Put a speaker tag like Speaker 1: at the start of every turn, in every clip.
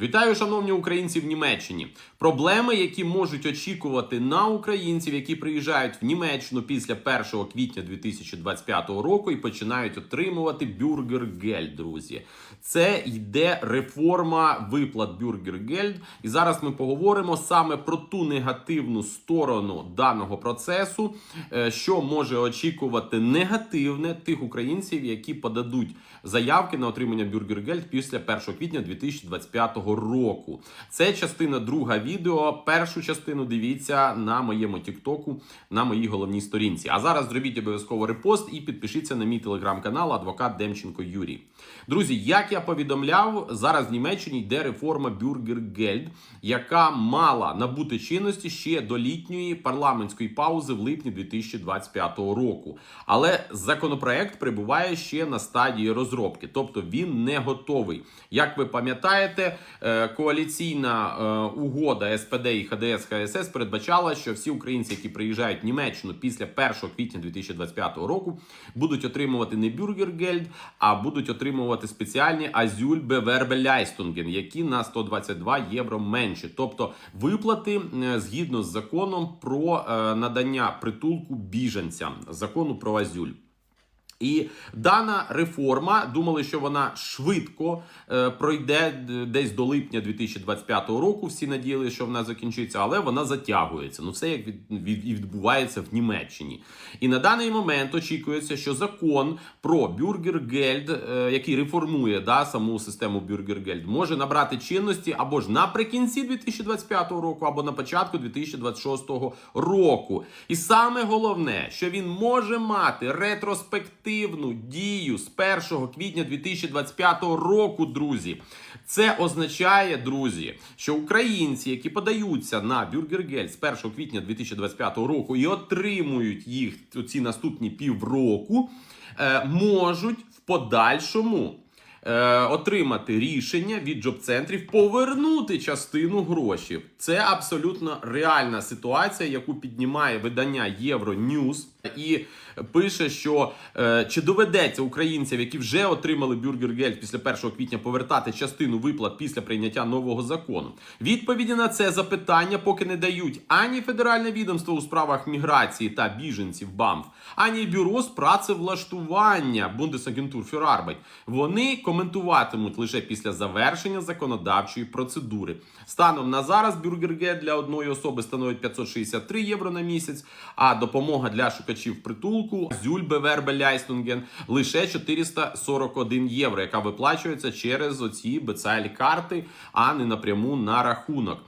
Speaker 1: Вітаю, шановні українці в Німеччині. Проблеми, які можуть очікувати на українців, які приїжджають в Німеччину після 1 квітня 2025 року і починають отримувати бюргергельд, друзі. Це йде реформа виплат бюргергельд. І зараз ми поговоримо саме про ту негативну сторону даного процесу, е, що може очікувати негативне тих українців, які подадуть заявки на отримання бюргергельд після 1 квітня 2025 року. Це частина друга відео. Першу частину дивіться на моєму Тіктоку, на моїй головній сторінці. А зараз зробіть обов'язково репост і підпишіться на мій телеграм-канал Адвокат Демченко Юрій. Друзі, як я повідомляв, зараз в Німеччині йде реформа Бюргергельд, яка мала набути чинності ще до літньої парламентської паузи в липні 2025 року. Але законопроект перебуває ще на стадії розробки, тобто він не готовий. Як ви пам'ятаєте, коаліційна е, угода СПД і ХДС ХСС передбачала, що всі українці, які приїжджають в Німеччину після 1 квітня 2025 року, будуть отримувати не бюргергельд, а будуть отримувати спеціальні азюль Бевербеляйстунген, які на 122 євро менше. Тобто виплати е, згідно з законом про е, надання притулку біженцям, закону про азюль. І дана реформа думали, що вона швидко е, пройде десь до липня 2025 року. Всі надіялися, що вона закінчиться, але вона затягується. Ну, все як від, від, і відбувається в Німеччині. І на даний момент очікується, що закон про бюргергельд, е, який реформує да, саму систему бюргергельд, може набрати чинності або ж наприкінці 2025 року, або на початку 2026 року. І саме головне, що він може мати ретроспективну дію з 1 квітня 2025 року, друзі. Це означає, друзі, що українці, які подаються на бюргергель з 1 квітня 2025 року і отримують їх ці наступні півроку, е, можуть в подальшому е, отримати рішення від джоб-центрів повернути частину грошей. Це абсолютно реальна ситуація, яку піднімає видання Євроньюз і пише, що е, чи доведеться українцям, які вже отримали бюргергель після 1 квітня, повертати частину виплат після прийняття нового закону. Відповіді на це запитання поки не дають ані Федеральне відомство у справах міграції та біженців БАМФ, ані бюро з працевлаштування Бундесагентур Arbeit. Вони коментуватимуть лише після завершення законодавчої процедури. Станом на зараз бюргерге для одної особи становить 563 євро на місяць, а допомога для шукачів притулку Зюльбе Вербеляйстунген лише 441 євро, яка виплачується через оці бецайлі карти, а не напряму на рахунок.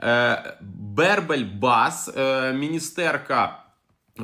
Speaker 1: Е, Бербель Бас, е, міністерка.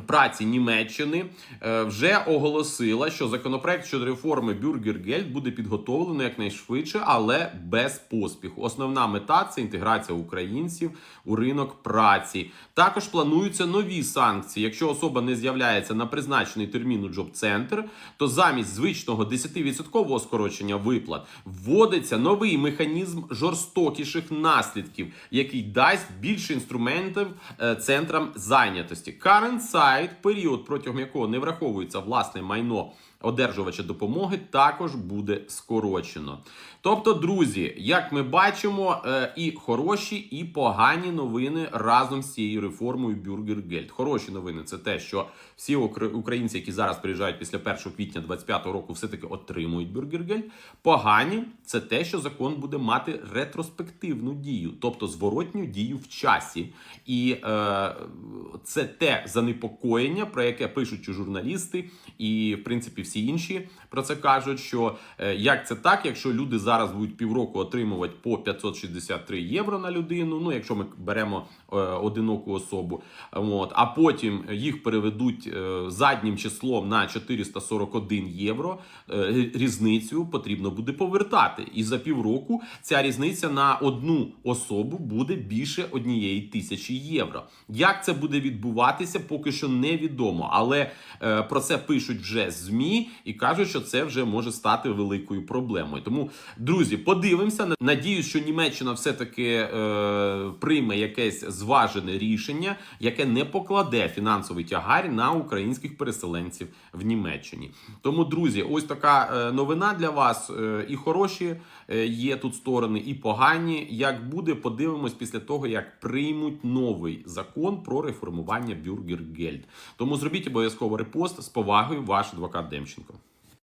Speaker 1: Праці Німеччини е, вже оголосила, що законопроект щодо реформи Бюргергельд буде підготовлено якнайшвидше, але без поспіху. Основна мета це інтеграція українців у ринок праці. Також плануються нові санкції. Якщо особа не з'являється на призначений термін у джоб-центр, то замість звичного 10% скорочення виплат вводиться новий механізм жорстокіших наслідків, який дасть більше інструментів е, центрам зайнятості. Current Site, період, протягом якого не враховується власне майно одержувача допомоги, також буде скорочено. Тобто, друзі, як ми бачимо, е, і хороші, і погані новини разом з цією реформою Бюргергельд. Хороші новини це те, що всі українці, які зараз приїжджають після 1 квітня 2025 року, все-таки отримують Бюргергельд. Погані це те, що закон буде мати ретроспективну дію, тобто зворотню дію в часі. І е, це те занепокоєння, про яке пишуть журналісти, і в принципі всі інші про це кажуть. Що е, як це так, якщо люди зараз будуть півроку отримувати по 563 євро на людину, ну якщо ми беремо е, одиноку особу, от, а потім їх переведуть е, заднім числом на 441 євро, різницю потрібно буде повертати. І за півроку ця різниця на одну особу буде більше однієї тисячі євро. Як це буде відбуватися, поки що невідомо. Але про це пишуть вже ЗМІ і кажуть, що це вже може стати великою проблемою. Тому Друзі, подивимося. Надіюсь, що Німеччина все-таки е, прийме якесь зважене рішення, яке не покладе фінансовий тягар на українських переселенців в Німеччині. Тому, друзі, ось така е, новина для вас. Е, і хороші е, є тут сторони, і погані. Як буде, подивимось після того, як приймуть новий закон про реформування бюргергельд. Тому зробіть обов'язково репост з повагою, ваш адвокат Демченко.